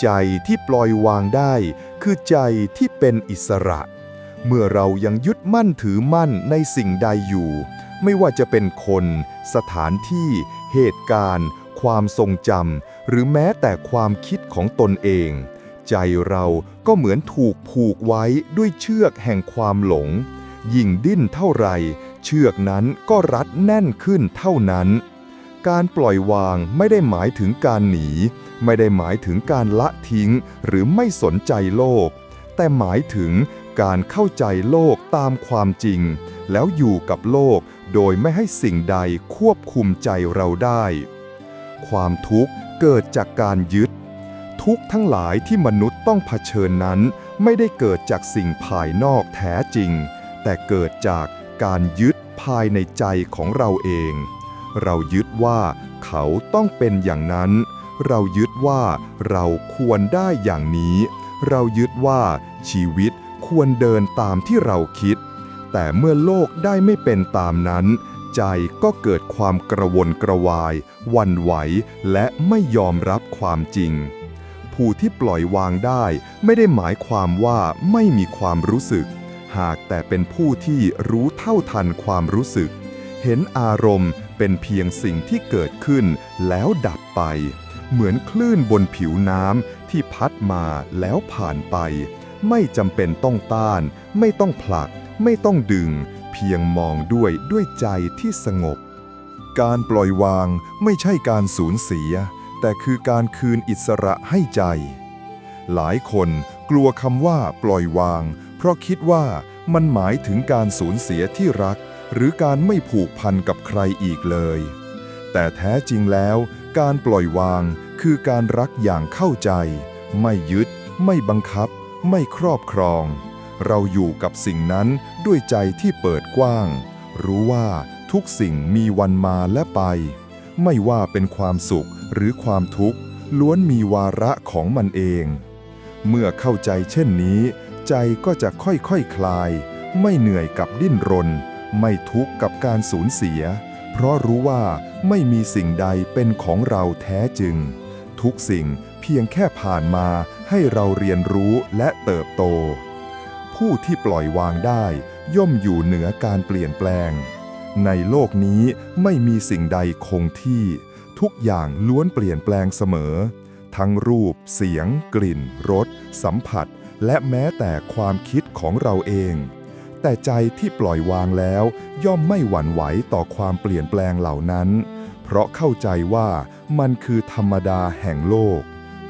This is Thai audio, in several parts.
ใจที่ปล่อยวางได้ คือใจที่เป็นอิสระ เมื่อเรายังยึดมั่นถือมั่นในสิ่งใดอยู่ ไม่ว่าจะเป็นคน สถานที่ เหตุการณ์ ความทรงจำหรือแม้แต่ความคิดของตนเอง ใจเราก็เหมือนถูกผูกไว้ด้วยเชือกแห่งความหลง ยิ่งดิ้นเท่าไร เชือกนั้นก็รัดแน่นขึ้นเท่านั้น การปล่อยวางไม่ได้หมายถึงการหนี ไม่ได้หมายถึงการละทิ้ง หรือไม่สนใจโลก แต่หมายถึงการเข้าใจโลกตามความจริง แล้วอยู่กับโลกโดยไม่ให้สิ่งใดควบคุมใจเราได้ ความทุกข์เกิดจากการยึด ทุกทั้งหลายที่มนุษย์ต้องเผชิญนั้น ไม่ได้เกิดจากสิ่งภายนอกแท้จริง แต่เกิดจากการยึดภายในใจของเราเอง เรายึดว่าเขาต้องเป็นอย่างนั้น เรายึดว่าเราควรได้อย่างนี้ เรายึดว่าชีวิตควรเดินตามที่เราคิด แต่เมื่อโลกได้ไม่เป็นตามนั้น ใจก็เกิดความกระวนกระวาย วันไหว และไม่ยอมรับความจริง ผู้ที่ปล่อยวางได้ไม่ได้หมายความว่าไม่มีความรู้สึก หากแต่เป็นผู้ที่รู้เท่าทันความรู้สึก เห็นอารมณ์ เป็นเพียงสิ่งที่เกิดขึ้นแล้วดับไป เหมือนคลื่นบนผิวน้ำที่พัดมาแล้วผ่านไป ไม่จำเป็นต้องต้าน ไม่ต้องผลัก ไม่ต้องดึง เพียงมองด้วยด้วยใจที่สงบ การปล่อยวางไม่ใช่การสูญเสีย แต่คือการคืนอิสระให้ใจ หลายคนกลัวคำว่าปล่อยวาง เพราะคิดว่ามันหมายถึงการสูญเสียที่รัก หรือการไม่ผูกพันกับใครอีกเลย แต่แท้จริงแล้วการปล่อยวางคือการรักอย่างเข้าใจ ไม่ยึด ไม่บังคับ ไม่ครอบครอง เราอยู่กับสิ่งนั้นด้วยใจที่เปิดกว้าง รู้ว่าทุกสิ่งมีวันมาและไป ไม่ว่าเป็นความสุขหรือความทุกข์ ล้วนมีวาระของมันเอง เมื่อเข้าใจเช่นนี้ ใจก็จะค่อยๆคคลาย ไม่เหนื่อยกับดิ้นรน ไม่ทุกข์กับการสูญเสีย เพราะรู้ว่าไม่มีสิ่งใดเป็นของเราแท้จึงทุกสิ่งเพียงแค่ผ่านมาให้เราเรียนรู้และเติบโต ผู้ที่ปล่อยวางได้ย่อมอยู่เหนือการเปลี่ยนแปลง ในโลกนี้ไม่มีสิ่งใดคงที่ ทุกอย่างล้วนเปลี่ยนแปลงเสมอ ทั้งรูป เสียง กลิ่น รส สัมผัส และแม้แต่ความคิดของเราเอง แต่ใจที่ปล่อยวางแล้ว ย่อมไม่หวั่นไหวต่อความเปลี่ยนแปลงเหล่านั้น เพราะเข้าใจว่ามันคือธรรมดาแห่งโลก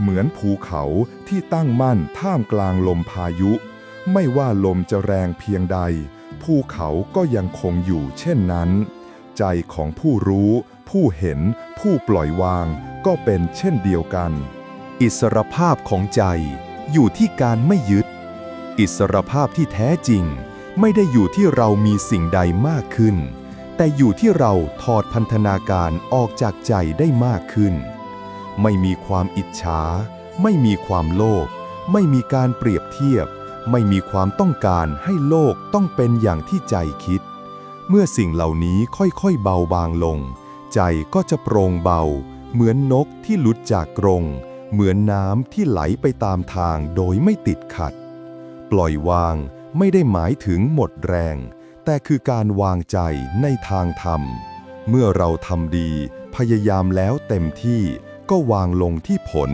เหมือนภูเขาที่ตั้งมั่นท่ามกลางลมพายุ ไม่ว่าลมจะแรงเพียงใด ภูเขาก็ยังคงอยู่เช่นนั้น ใจของผู้รู้ ผู้เห็น ผู้ปล่อยวาง ก็เป็นเช่นเดียวกัน อิสรภาพของใจอยู่ที่การไม่ยึด อิสรภาพที่แท้จริง ไม่ได้อยู่ที่เรามีสิ่งใดมากขึ้น แต่อยู่ที่เราถอดพันธนาการออกจากใจได้มากขึ้น ไม่มีความอิจฉา ไม่มีความโลภ ไม่มีการเปรียบเทียบ ไม่มีความต้องการให้โลกต้องเป็นอย่างที่ใจคิด เมื่อสิ่งเหล่านี้ค่อยๆเบาบางลง ใจก็จะโปร่งเบา เหมือนนกที่หลุดจากกรงเหมือนน้ำที่ไหลไปตามทางโดยไม่ติดขัด ปล่อยวาง ไม่ได้หมายถึงหมดแรง แต่คือการวางใจในทางธรรม เมื่อเราทำดี พยายามแล้วเต็มที่ ก็วางลงที่ผล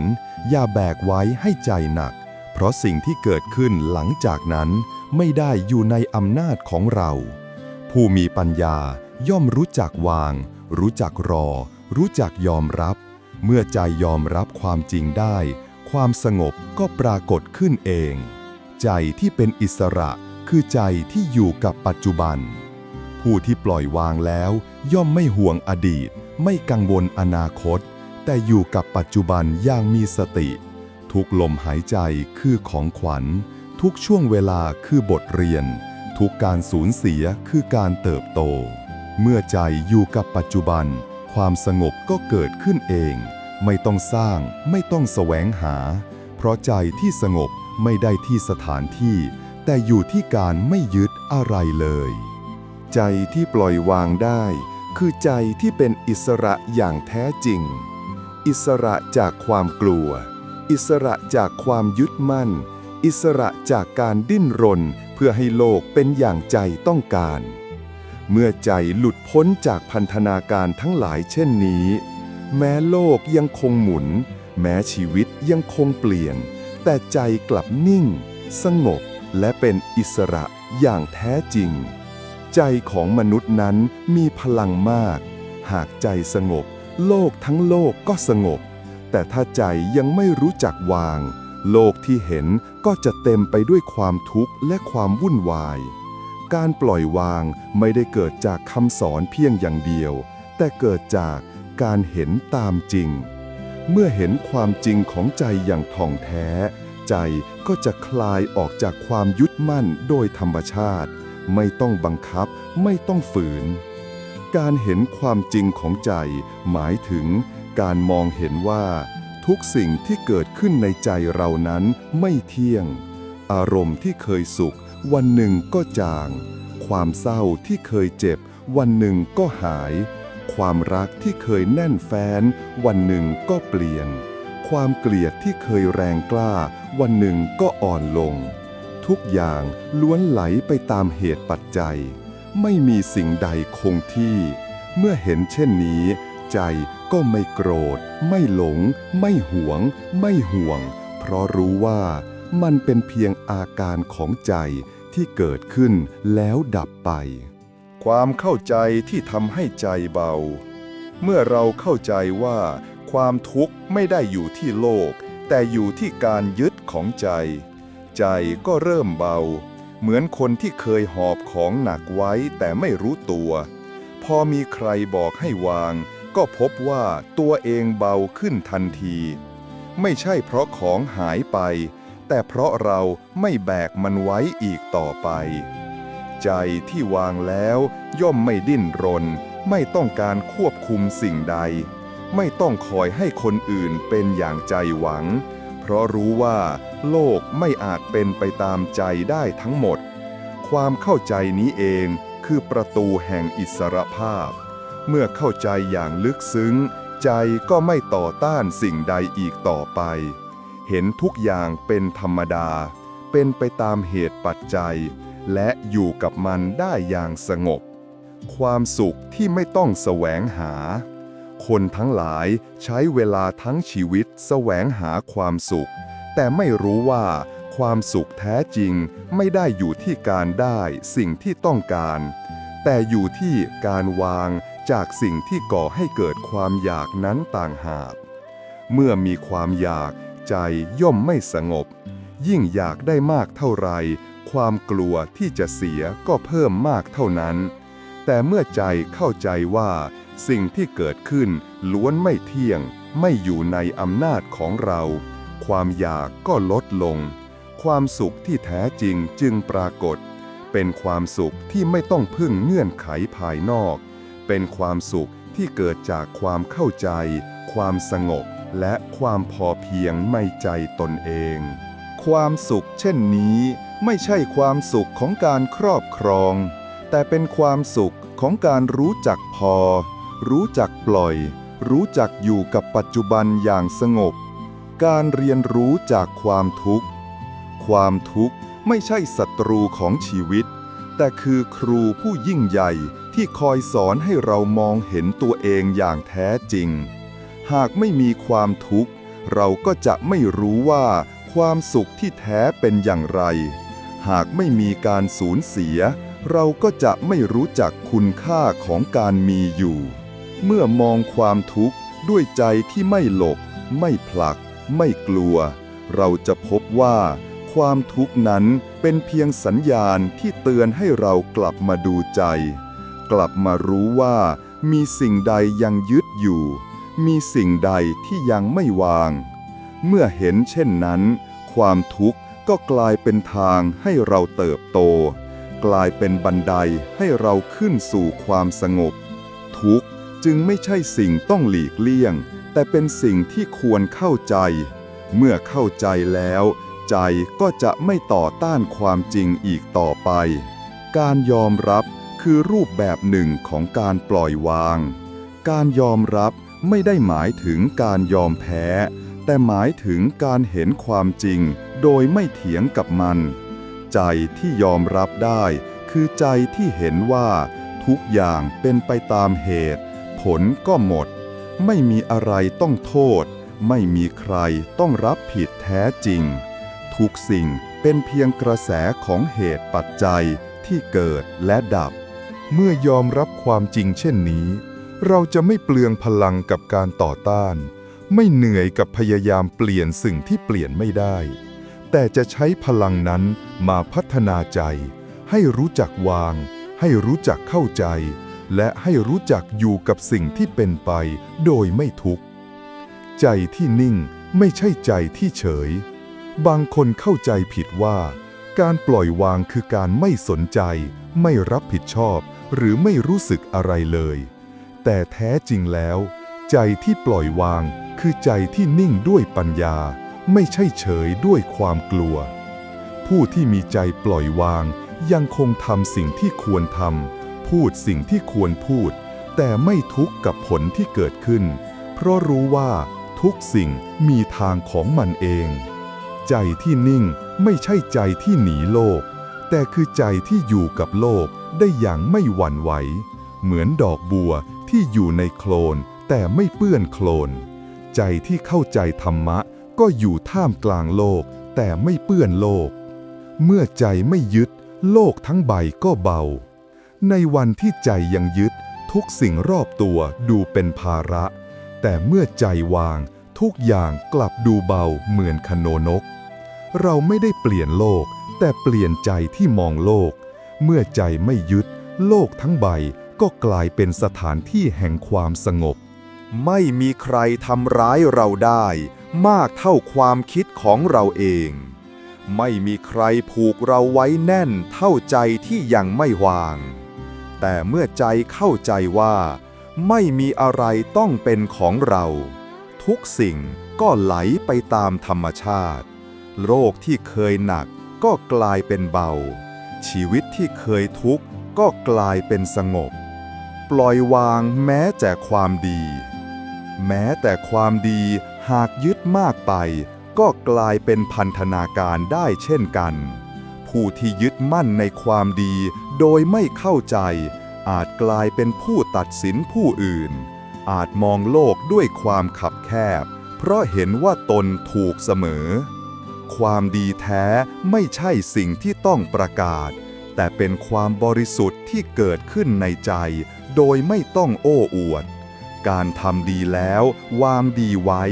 อย่าแบกไว้ให้ใจหนัก เพราะสิ่งที่เกิดขึ้นหลังจากนั้น ไม่ได้อยู่ในอำนาจของเรา ผู้มีปัญญาย่อมรู้จักวาง รู้จักรอ รู้จักยอมรับ เมื่อใจยอมรับความจริงได้ ความสงบก็ปรากฏขึ้นเอง ใจที่เป็นอิสระคือใจที่อยู่กับปัจจุบัน ผู้ที่ปล่อยวางแล้ว ย่อมไม่ห่วงอดีต ไม่กังวลอนาคต แต่อยู่กับปัจจุบันอย่างมีสติ ทุกลมหายใจคือของขวัญ ทุกช่วงเวลาคือบทเรียน ทุกการสูญเสียคือการเติบโต เมื่อใจอยู่กับปัจจุบัน ความสงบก็เกิดขึ้นเอง ไม่ต้องสร้าง ไม่ต้องแสวงหา เพราะใจที่สงบ ไม่ได้ที่สถานที่ แต่อยู่ที่การไม่ยึดอะไรเลย ใจที่ปล่อยวางได้ คือใจที่เป็นอิสระอย่างแท้จริง อิสระจากความกลัว อิสระจากความยึดมั่น อิสระจากการดิ้นรนเพื่อให้โลกเป็นอย่างใจต้องการ เมื่อใจหลุดพ้นจากพันธนาการทั้งหลายเช่นนี้ แม้โลกยังคงหมุน แม้ชีวิตยังคงเปลี่ยน แต่ใจกลับนิ่ง สงบและเป็นอิสระอย่างแท้จริง ใจของมนุษย์นั้นมีพลังมาก หากใจสงบ โลกทั้งโลกก็สงบ แต่ถ้าใจยังไม่รู้จักวาง โลกที่เห็นก็จะเต็มไปด้วยความทุกข์และความวุ่นวาย การปล่อยวางไม่ได้เกิดจากคำสอนเพียงอย่างเดียว แต่เกิดจากการเห็นตามจริง เมื่อเห็นความจริงของใจอย่างท่องแท้ ใจก็จะคลายออกจากความยึดมั่นโดยธรรมชาติ ไม่ต้องบังคับไม่ต้องฝืน การเห็นความจริงของใจ หมายถึงการมองเห็นว่า ทุกสิ่งที่เกิดขึ้นในใจเรานั้นไม่เที่ยง อารมณ์ที่เคยสุข วันหนึ่งก็จาง ความเศร้าที่เคยเจ็บ วันหนึ่งก็หาย ความรักที่เคยแน่นแฟ้น วันหนึ่งก็เปลี่ยน ความเกลียดที่เคยแรงกล้า วันหนึ่งก็อ่อนลง ทุกอย่างล้วนไหลไปตามเหตุปัจจัย ไม่มีสิ่งใดคงที่ เมื่อเห็นเช่นนี้ ใจก็ไม่โกรธ ไม่หลง ไม่หวง ไม่ห่วง เพราะรู้ว่ามันเป็นเพียงอาการของใจที่เกิดขึ้นแล้วดับไป ความเข้าใจที่ทำให้ใจเบา เมื่อเราเข้าใจว่า ความทุกข์ไม่ได้อยู่ที่โลก แต่อยู่ที่การยึดของใจ ใจก็เริ่มเบา เหมือนคนที่เคยหอบของหนักไว้แต่ไม่รู้ตัว พอมีใครบอกให้วาง ก็พบว่าตัวเองเบาขึ้นทันที ไม่ใช่เพราะของหายไป แต่เพราะเราไม่แบกมันไว้อีกต่อไป ใจที่วางแล้ว ย่อมไม่ดิ้นรน ไม่ต้องการควบคุมสิ่งใด ไม่ต้องคอยให้คนอื่นเป็นอย่างใจหวัง เพราะรู้ว่า โลกไม่อาจเป็นไปตามใจได้ทั้งหมด ความเข้าใจนี้เองคือประตูแห่งอิสรภาพ เมื่อเข้าใจอย่างลึกซึ้ง ใจก็ไม่ต่อต้านสิ่งใดอีกต่อไป เห็นทุกอย่างเป็นธรรมดา เป็นไปตามเหตุปัจจัย และอยู่กับมันได้อย่างสงบ ความสุขที่ไม่ต้องแสวงหา คนทั้งหลายใช้เวลาทั้งชีวิตแสวงหาความสุข แต่ไม่รู้ว่าความสุขแท้จริงไม่ได้อยู่ที่การได้สิ่งที่ต้องการ แต่อยู่ที่การวางจากสิ่งที่ก่อให้เกิดความอยากนั้นต่างหาก เมื่อมีความอยากใจย่อมไม่สงบ ยิ่งอยากได้มากเท่าไร ความกลัวที่จะเสียก็เพิ่มมากเท่านั้น แต่เมื่อใจเข้าใจว่า สิ่งที่เกิดขึ้นล้วนไม่เที่ยง ไม่อยู่ในอำนาจของเรา ความอยากก็ลดลง ความสุขที่แท้จริงจึงปรากฏ เป็นความสุขที่ไม่ต้องพึ่งเงื่อนไขภายนอก เป็นความสุขที่เกิดจากความเข้าใจ ความสงบ และความพอเพียงในใจตนเอง ความสุขเช่นนี้ ไม่ใช่ความสุขของการครอบครอง แต่เป็นความสุขของการรู้จักพอ รู้จักปล่อย รู้จักอยู่กับปัจจุบันอย่างสงบ การเรียนรู้จากความทุกข์ ความทุกข์ไม่ใช่ศัตรูของชีวิต แต่คือครูผู้ยิ่งใหญ่ที่คอยสอนให้เรามองเห็นตัวเองอย่างแท้จริง หากไม่มีความทุกข์ เราก็จะไม่รู้ว่าความสุขที่แท้เป็นอย่างไร หากไม่มีการสูญเสีย เราก็จะไม่รู้จักคุณค่าของการมีอยู่ เมื่อมองความทุกข์ด้วยใจที่ไม่หลบ ไม่ผลัก ไม่กลัว เราจะพบว่า ความทุกข์นั้นเป็นเพียงสัญญาณที่เตือนให้เรากลับมาดูใจ กลับมารู้ว่า มีสิ่งใดยังยึดอยู่ มีสิ่งใดที่ยังไม่วาง เมื่อเห็นเช่นนั้น ความทุกข์ ก็กลายเป็นทางให้เราเติบโต กลายเป็นบันไดให้เราขึ้นสู่ความสงบ ทุกจึงไม่ใช่สิ่งต้องหลีกเลี่ยง แต่เป็นสิ่งที่ควรเข้าใจ เมื่อเข้าใจแล้ว ใจก็จะไม่ต่อต้านความจริงอีกต่อไป การยอมรับคือรูปแบบหนึ่งของการปล่อยวาง การยอมรับไม่ได้หมายถึงการยอมแพ้ แต่หมายถึงการเห็นความจริง โดยไม่เถียงกับมัน ใจที่ยอมรับได้คือใจที่เห็นว่า ทุกอย่างเป็นไปตามเหตุ ผลก็หมด ไม่มีอะไรต้องโทษ ไม่มีใครต้องรับผิดแท้จริง ทุกสิ่งเป็นเพียงกระแสของเหตุปัจจัยที่เกิดและดับ เมื่อยอมรับความจริงเช่นนี้ เราจะไม่เปลืองพลังกับการต่อต้าน ไม่เหนื่อยกับพยายามเปลี่ยนสิ่งที่เปลี่ยนไม่ได้ แต่จะใช้พลังนั้นมาพัฒนาใจ ให้รู้จักวาง ให้รู้จักเข้าใจ และให้รู้จักอยู่กับสิ่งที่เป็นไปโดยไม่ทุกข์ ใจที่นิ่งไม่ใช่ใจที่เฉย บางคนเข้าใจผิดว่า การปล่อยวางคือการไม่สนใจ ไม่รับผิดชอบ หรือไม่รู้สึกอะไรเลย แต่แท้จริงแล้ว ใจที่ปล่อยวางคือใจที่นิ่งด้วยปัญญา ไม่ใช่เฉยด้วยความกลัว ผู้ที่มีใจปล่อยวางยังคงทำสิ่งที่ควรทำพูดสิ่งที่ควรพูด แต่ไม่ทุกข์กับผลที่เกิดขึ้น เพราะรู้ว่าทุกสิ่งมีทางของมันเอง ใจที่นิ่งไม่ใช่ใจที่หนีโลก แต่คือใจที่อยู่กับโลกได้อย่างไม่หวั่นไหว เหมือนดอกบัวที่อยู่ในโคลนแต่ไม่เปื้อนโคลน ใจที่เข้าใจธรรมะ ก็อยู่ท่ามกลางโลก แต่ไม่เปื้อนโลก เมื่อใจไม่ยึด โลกทั้งใบก็เบา ในวันที่ใจยังยึด ทุกสิ่งรอบตัวดูเป็นภาระ แต่เมื่อใจวาง ทุกอย่างกลับดูเบาเหมือนคโนนก เราไม่ได้เปลี่ยนโลก แต่เปลี่ยนใจที่มองโลก เมื่อใจไม่ยึด โลกทั้งใบก็กลายเป็นสถานที่แห่งความสงบ ไม่มีใครทำร้ายเราได้ มากเท่าความคิดของเราเอง ไม่มีใครผูกเราไว้แน่นเท่าใจที่ยังไม่วาง แต่เมื่อใจเข้าใจว่า ไม่มีอะไรต้องเป็นของเรา ทุกสิ่งก็ไหลไปตามธรรมชาติโรคที่เคยหนักก็กลายเป็นเบา ชีวิตที่เคยทุกข์ก็กลายเป็นสงบ ปล่อยวางแม้แต่ความดี แม้แต่ความดี หากยึดมากไปก็กลายเป็นพันธนาการได้เช่นกัน ผู้ที่ยึดมั่นในความดีโดยไม่เข้าใจ อาจกลายเป็นผู้ตัดสินผู้อื่น อาจมองโลกด้วยความขับแคบ เพราะเห็นว่าตนถูกเสมอ ความดีแท้ไม่ใช่สิ่งที่ต้องประกาศ แต่เป็นความบริสุทธิ์ที่เกิดขึ้นในใจ โดยไม่ต้องโอ้อวด การทำดีแล้ว วางดีไว้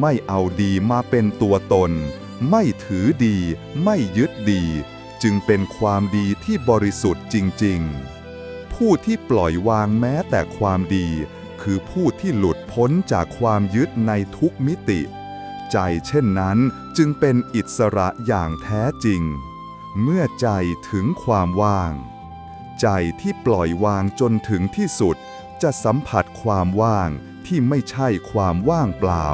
ไม่เอาดีมาเป็นตัวตน ไม่ถือดี ไม่ยึดดี จึงเป็นความดีที่บริสุทธิ์จริง ๆ ผู้ที่ปล่อยวางแม้แต่ความดี คือผู้ที่หลุดพ้นจากความยึดในทุกมิติ ใจเช่นนั้นจึงเป็นอิสระอย่างแท้จริง เมื่อใจถึงความว่าง ใจที่ปล่อยวางจนถึงที่สุด จะสัมผัสความว่างที่ไม่ใช่ความว่างเปล่า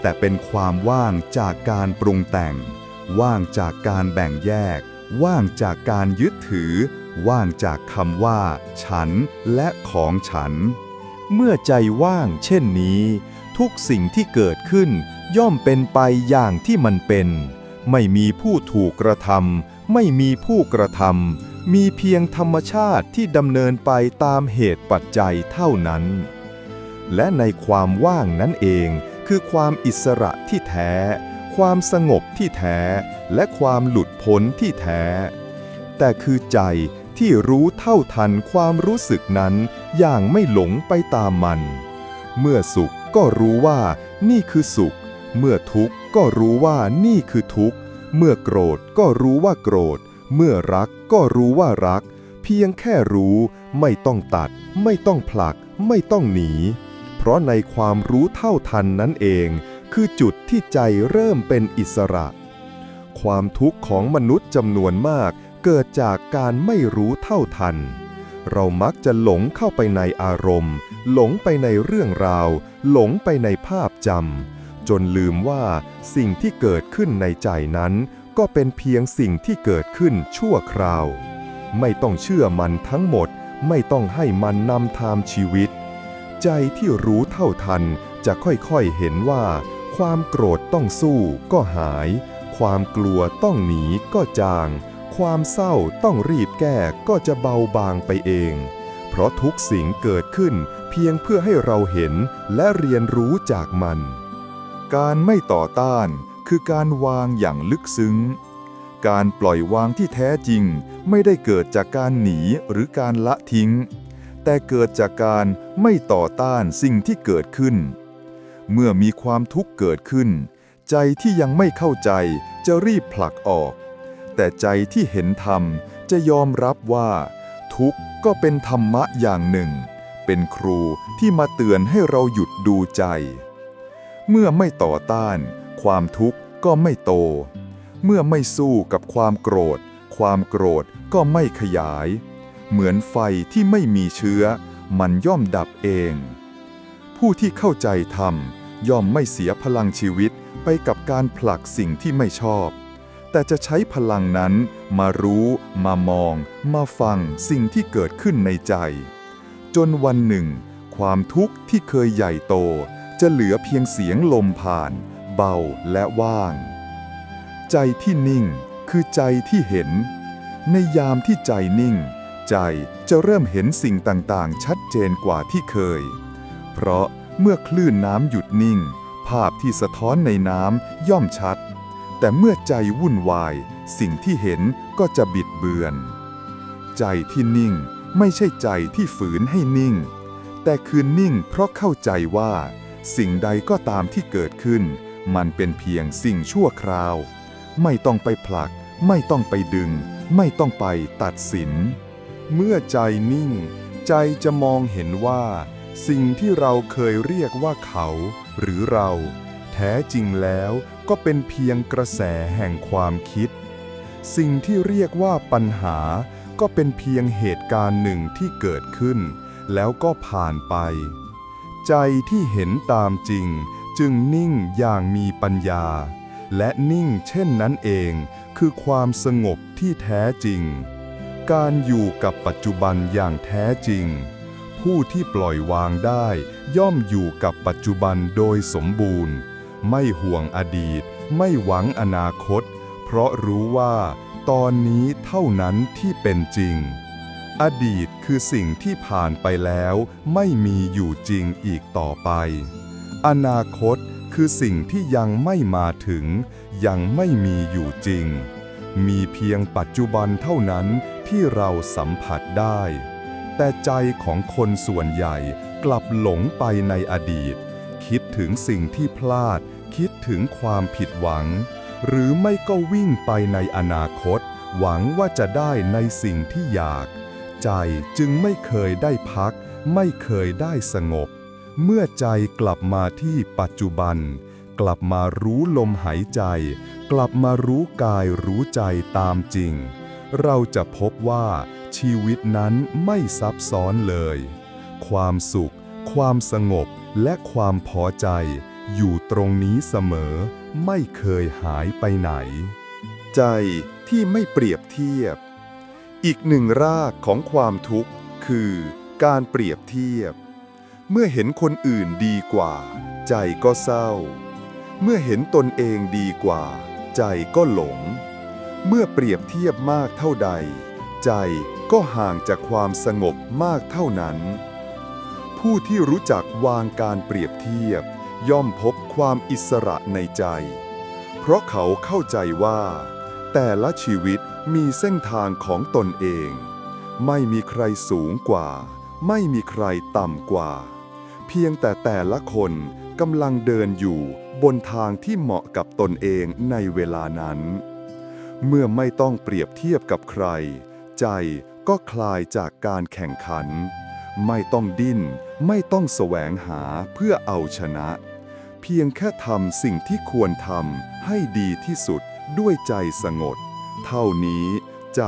แต่เป็นความว่างจากการปรุงแต่ง ว่างจากการแบ่งแยก ว่างจากการยึดถือ ว่างจากคำว่า ฉันและของฉัน เมื่อใจว่างเช่นนี้ ทุกสิ่งที่เกิดขึ้นย่อมเป็นไปอย่างที่มันเป็น ไม่มีผู้ถูกกระทำ ไม่มีผู้กระทำมีเพียงธรรมชาติที่ดำเนินไปตามเหตุปัจจัยเท่านั้น และในความว่างนั้นเองคือความอิสระที่แท้ ความสงบที่แท้ และความหลุดพ้นที่แท้ แต่คือใจที่รู้เท่าทันความรู้สึกนั้นอย่างไม่หลงไปตามมัน เมื่อสุขก็รู้ว่านี่คือสุข เมื่อทุกข์ก็รู้ว่านี่คือทุกข์ เมื่อโกรธก็รู้ว่าโกรธ เมื่อรักก็รู้ว่ารัก เพียงแค่รู้ไม่ต้องตัด ไม่ต้องผลัก ไม่ต้องหนี เพราะในความรู้เท่าทันนั้นเอง คือจุดที่ใจเริ่มเป็นอิสระ ความทุกข์ของมนุษย์จำนวนมากเกิดจากการไม่รู้เท่าทัน เรามักจะหลงเข้าไปในอารมณ์ หลงไปในเรื่องราว หลงไปในภาพจำ จนลืมว่าสิ่งที่เกิดขึ้นในใจนั้น ก็เป็นเพียงสิ่งที่เกิดขึ้นชั่วคราว ไม่ต้องเชื่อมันทั้งหมด ไม่ต้องให้มันนำทางชีวิต ใจที่รู้เท่าทันจะค่อยๆเห็นว่าคความโกรธต้องสู้ก็หาย ความกลัวต้องหนีก็จาง ความเศร้าต้องรีบแก้ก็จะเบาบางไปเอง เพราะทุกสิ่งเกิดขึ้นเพียงเพื่อให้เราเห็นและเรียนรู้จากมัน การไม่ต่อต้านคือการวางอย่างลึกซึ้ง การปล่อยวางที่แท้จริงไม่ได้เกิดจากการหนีหรือการละทิ้ง แต่เกิดจากการไม่ต่อต้านสิ่งที่เกิดขึ้น เมื่อมีความทุกข์เกิดขึ้น ใจที่ยังไม่เข้าใจจะรีบผลักออก แต่ใจที่เห็นธรรมจะยอมรับว่า ทุกข์ก็เป็นธรรมะอย่างหนึ่ง เป็นครูที่มาเตือนให้เราหยุดดูใจ เมื่อไม่ต่อต้าน ความทุกข์ก็ไม่โต เมื่อไม่สู้กับความโกรธ ความโกรธก็ไม่ขยาย เหมือนไฟที่ไม่มีเชื้อ มันย่อมดับเอง ผู้ที่เข้าใจธรรมย่อมไม่เสียพลังชีวิตไปกับการผลักสิ่งที่ไม่ชอบ แต่จะใช้พลังนั้นมารู้ มามอง มาฟังสิ่งที่เกิดขึ้นในใจ จนวันหนึ่ง ความทุกข์ที่เคยใหญ่โต จะเหลือเพียงเสียงลมผ่าน เบาและว่าง ใจที่นิ่งคือใจที่เห็น ในยามที่ใจนิ่ง ใจจะเริ่มเห็นสิ่งต่างๆ ชัดเจนกว่าที่เคย เพราะเมื่อคลื่นน้ำหยุดนิ่ง ภาพที่สะท้อนในน้ำย่อมชัด แต่เมื่อใจวุ่นวาย สิ่งที่เห็นก็จะบิดเบือน ใจที่นิ่งไม่ใช่ใจที่ฝืนให้นิ่ง แต่คือนิ่งเพราะเข้าใจว่า สิ่งใดก็ตามที่เกิดขึ้น มันเป็นเพียงสิ่งชั่วคราว ไม่ต้องไปผลัก ไม่ต้องไปดึง ไม่ต้องไปตัดสิน เมื่อใจนิ่ง ใจจะมองเห็นว่า สิ่งที่เราเคยเรียกว่าเขา หรือเรา แท้จริงแล้วก็เป็นเพียงกระแสแห่งความคิด สิ่งที่เรียกว่าปัญหา ก็เป็นเพียงเหตุการณ์หนึ่งที่เกิดขึ้น แล้วก็ผ่านไป ใจที่เห็นตามจริง จึงนิ่งอย่างมีปัญญา และนิ่งเช่นนั้นเองคือความสงบที่แท้จริง การอยู่กับปัจจุบันอย่างแท้จริง ผู้ที่ปล่อยวางได้ย่อมอยู่กับปัจจุบันโดยสมบูรณ์ ไม่ห่วงอดีต ไม่หวังอนาคต เพราะรู้ว่าตอนนี้เท่านั้นที่เป็นจริง อดีตคือสิ่งที่ผ่านไปแล้วไม่มีอยู่จริงอีกต่อไป อนาคตคือสิ่งที่ยังไม่มาถึง ยังไม่มีอยู่จริง มีเพียงปัจจุบันเท่านั้นที่เราสัมผัสได้ แต่ใจของคนส่วนใหญ่กลับหลงไปในอดีต คิดถึงสิ่งที่พลาด คิดถึงความผิดหวัง หรือไม่ก็วิ่งไปในอนาคต หวังว่าจะได้ในสิ่งที่อยาก ใจจึงไม่เคยได้พัก ไม่เคยได้สงบ เมื่อใจกลับมาที่ปัจจุบัน กลับมารู้ลมหายใจ กลับมารู้กายรู้ใจตามจริง เราจะพบว่าชีวิตนั้นไม่ซับซ้อนเลย ความสุข ความสงบและความพอใจ อยู่ตรงนี้เสมอ ไม่เคยหายไปไหน ใจที่ไม่เปรียบเทียบ อีกหนึ่งรากของความทุกข์คือการเปรียบเทียบ เมื่อเห็นคนอื่นดีกว่า ใจก็เศร้า เมื่อเห็นตนเองดีกว่า ใจก็หลง เมื่อเปรียบเทียบมากเท่าใด ใจก็ห่างจากความสงบมากเท่านั้น ผู้ที่รู้จักวางการเปรียบเทียบ ย่อมพบความอิสระในใจ เพราะเขาเข้าใจว่า แต่ละชีวิต มีเส้นทางของตนเอง ไม่มีใครสูงกว่า ไม่มีใครต่ำกว่า เพียงแต่แต่ละคนกำลังเดินอยู่บนทางที่เหมาะกับตนเองในเวลานั้น เมื่อไม่ต้องเปรียบเทียบกับใคร ใจก็คลายจากการแข่งขัน ไม่ต้องดิ้น ไม่ต้องแสวงหาเพื่อเอาชนะ เพียงแค่ทำสิ่งที่ควรทำให้ดีที่สุดด้วยใจสงบ เท่านี้ใจ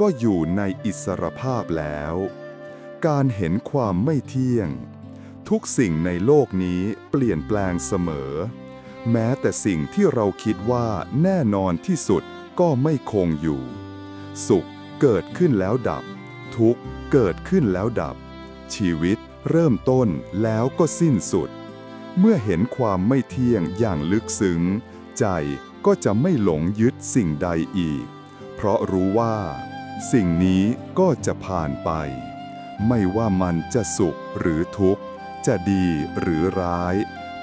ก็อยู่ในอิสรภาพแล้ว การเห็นความไม่เที่ยง ทุกสิ่งในโลกนี้เปลี่ยนแปลงเสมอ แม้แต่สิ่งที่เราคิดว่าแน่นอนที่สุดก็ไม่คงอยู่ สุขเกิดขึ้นแล้วดับ ทุกเกิดขึ้นแล้วดับ ชีวิตเริ่มต้นแล้วก็สิ้นสุด เมื่อเห็นความไม่เที่ยงอย่างลึกซึ้ง ใจ ก็จะไม่หลงยึดสิ่งใดอีก เพราะรู้ว่า สิ่งนี้ก็จะผ่านไป ไม่ว่ามันจะสุขหรือทุกข์ จะดีหรือร้าย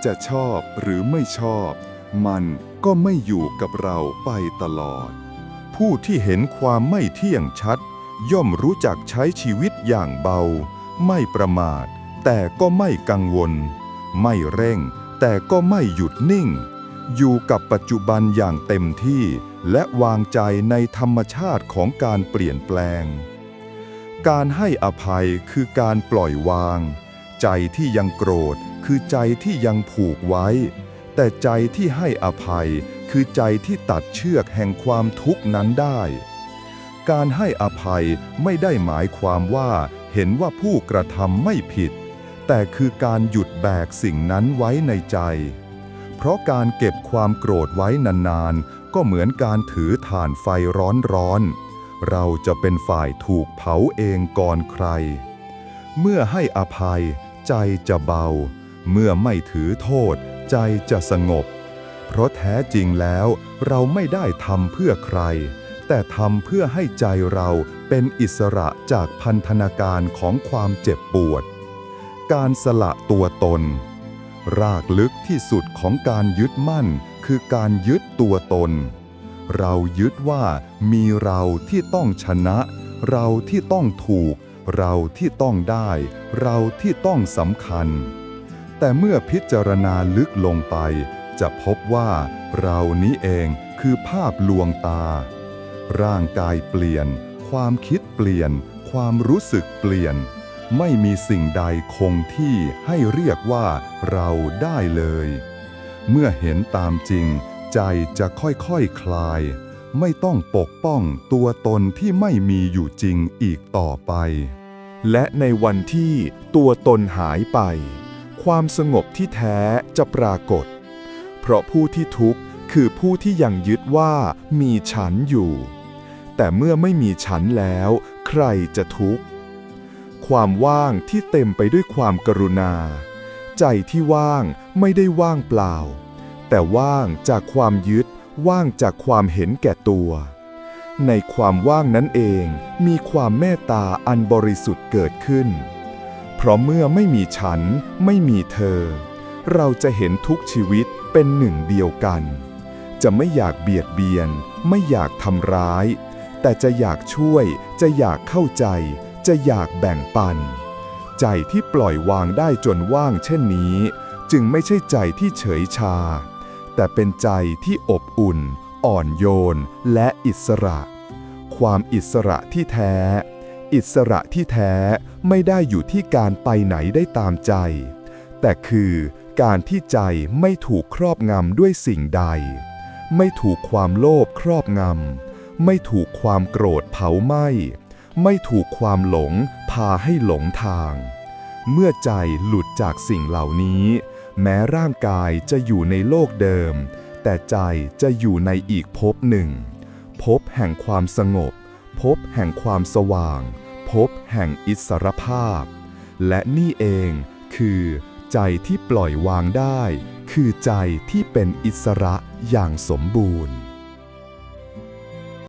จะชอบหรือไม่ชอบ มันก็ไม่อยู่กับเราไปตลอด ผู้ที่เห็นความไม่เที่ยงชัด ย่อมรู้จักใช้ชีวิตอย่างเบา ไม่ประมาท แต่ก็ไม่กังวล ไม่เร่ง แต่ก็ไม่หยุดนิ่ง อยู่กับปัจจุบันอย่างเต็มที่และวางใจในธรรมชาติของการเปลี่ยนแปลง การให้อภัยคือการปล่อยวาง ใจที่ยังโกรธคือใจที่ยังผูกไว้ แต่ใจที่ให้อภัยคือใจที่ตัดเชือกแห่งความทุกข์นั้นได้ การให้อภัยไม่ได้หมายความว่าเห็นว่าผู้กระทำไม่ผิด แต่คือการหยุดแบกสิ่งนั้นไว้ในใจ เพราะการเก็บความโกรธไว้นานๆ ก็เหมือนการถือถ่านไฟร้อนๆ เราจะเป็นฝ่ายถูกเผาเองก่อนใคร เมื่อให้อภัย ใจจะเบา เมื่อไม่ถือโทษ ใจจะสงบ เพราะแท้จริงแล้วเราไม่ได้ทำเพื่อใคร แต่ทำเพื่อให้ใจเราเป็นอิสระจากพันธนาการของความเจ็บปวด การสละตัวตน รากลึกที่สุดของการยึดมั่น คือการยึดตัวตน เรายึดว่ามีเราที่ต้องชนะ เราที่ต้องถูก เราที่ต้องได้ เราที่ต้องสำคัญ แต่เมื่อพิจารณาลึกลงไป จะพบว่าเรานี้เองคือภาพลวงตา ร่างกายเปลี่ยน ความคิดเปลี่ยน ความรู้สึกเปลี่ยน ไม่มีสิ่งใดคงที่ให้เรียกว่าเราได้เลย เมื่อเห็นตามจริง ใจจะค่อยๆคคลาย ไม่ต้องปกป้องตัวตนที่ไม่มีอยู่จริงอีกต่อไป และในวันที่ตัวตนหายไป ความสงบที่แท้จะปรากฏ เพราะผู้ที่ทุกข์คือผู้ที่ยังยึดว่ามีฉันอยู่ แต่เมื่อไม่มีฉันแล้ว ใครจะทุกข์ ความว่างที่เต็มไปด้วยความกรุณา ใจที่ว่างไม่ได้ว่างเปล่า แต่ว่างจากความยึด ว่างจากความเห็นแก่ตัว ในความว่างนั้นเองมีความเมตตาอันบริสุทธิ์เกิดขึ้น เพราะเมื่อไม่มีฉันไม่มีเธอ เราจะเห็นทุกชีวิตเป็นหนึ่งเดียวกัน จะไม่อยากเบียดเบียน ไม่อยากทำร้าย แต่จะอยากช่วยจะอยากเข้าใจ จะอยากแบ่งปัน ใจที่ปล่อยวางได้จนว่างเช่นนี้ จึงไม่ใช่ใจที่เฉยชา แต่เป็นใจที่อบอุ่น อ่อนโยน และอิสระ ความอิสระที่แท้ อิสระที่แท้ไม่ได้อยู่ที่การไปไหนได้ตามใจ แต่คือการที่ใจไม่ถูกครอบงำด้วยสิ่งใด ไม่ถูกความโลภครอบงำไม่ถูกความโกรธเผาไหม้ ไม่ถูกความหลงพาให้หลงทาง เมื่อใจหลุดจากสิ่งเหล่านี้ แม้ร่างกายจะอยู่ในโลกเดิม แต่ใจจะอยู่ในอีกภพหนึ่ง ภพแห่งความสงบ ภพแห่งความสว่าง ภพแห่งอิสรภาพ และนี่เองคือใจที่ปล่อยวางได้ คือใจที่เป็นอิสระอย่างสมบูรณ์